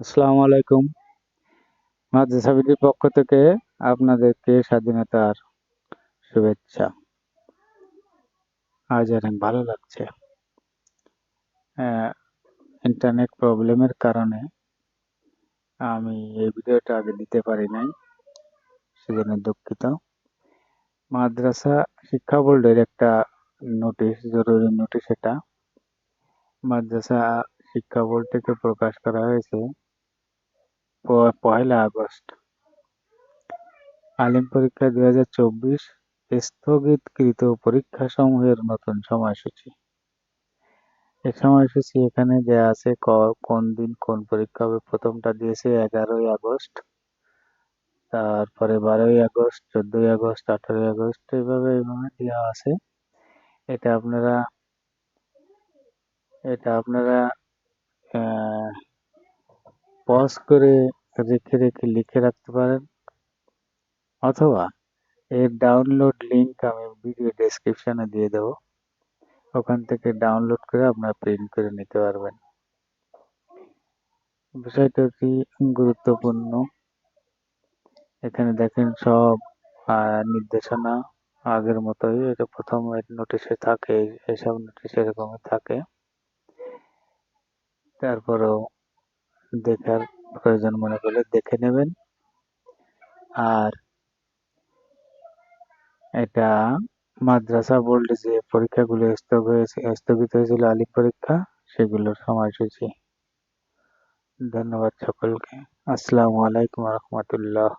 আসসালামু আলাইকুম। মাদ্রাসা বিডির পক্ষ থেকে আপনাদেরকে স্বাধীনতার শুভেচ্ছা। আজ অনেক ভালো লাগছে। ইন্টারনেট প্রবলেমের কারণে আমি এই ভিডিওটা আগে দিতে পারি নাই, সেজন্য দুঃখিত। মাদ্রাসা শিক্ষা বোর্ডের একটা নোটিশ জরুরি নোটিশ এটা। মাদ্রাসা শিক্ষা বোর্ড থেকে প্রকাশ করা হয়েছে পয়লা আগস্ট। আলিম পরীক্ষা দুই হাজার চব্বিশ স্থগিতকৃত পরীক্ষাসমূহের নতুন সময়সূচি। এই সময়সূচি এখানে দেয়া আছে কোন দিন কোন পরীক্ষা হবে। প্রথমটা দিয়েছে এগারোই আগস্ট, তারপরে বারোই আগস্ট, চোদ্দই আগস্ট, আঠারোই আগস্ট, এইভাবে এইভাবে দেওয়া আছে। এটা আপনারা এটা আপনারা পজ করে রেখে রেখে লিখে রাখতে পারেন অথবা এর ডাউনলোড লিঙ্ক আমি ভিডিও ডেসক্রিপশানে দিয়ে দেবো। ওখান থেকে ডাউনলোড করে আপনারা প্রিন্ট করে নিতে পারবেন। বিষয়টা কি গুরুত্বপূর্ণ? এখানে দেখেন সব নির্দেশনা আগের মতোই। এটা প্রথম নোটিশে থাকে এসব নোটিশ এরকমই থাকে। তারপরেও দেখার প্রয়োজন মনে করলে দেখে নেবেন। আর এটা মাদ্রাসা বোর্ডে যে পরীক্ষাগুলো স্থগিত হয়েছিল আলিম পরীক্ষা, সেগুলোর সময়সূচি। ধন্যবাদ সকলকে। আসসালামু আলাইকুম রহমতুল্লাহ।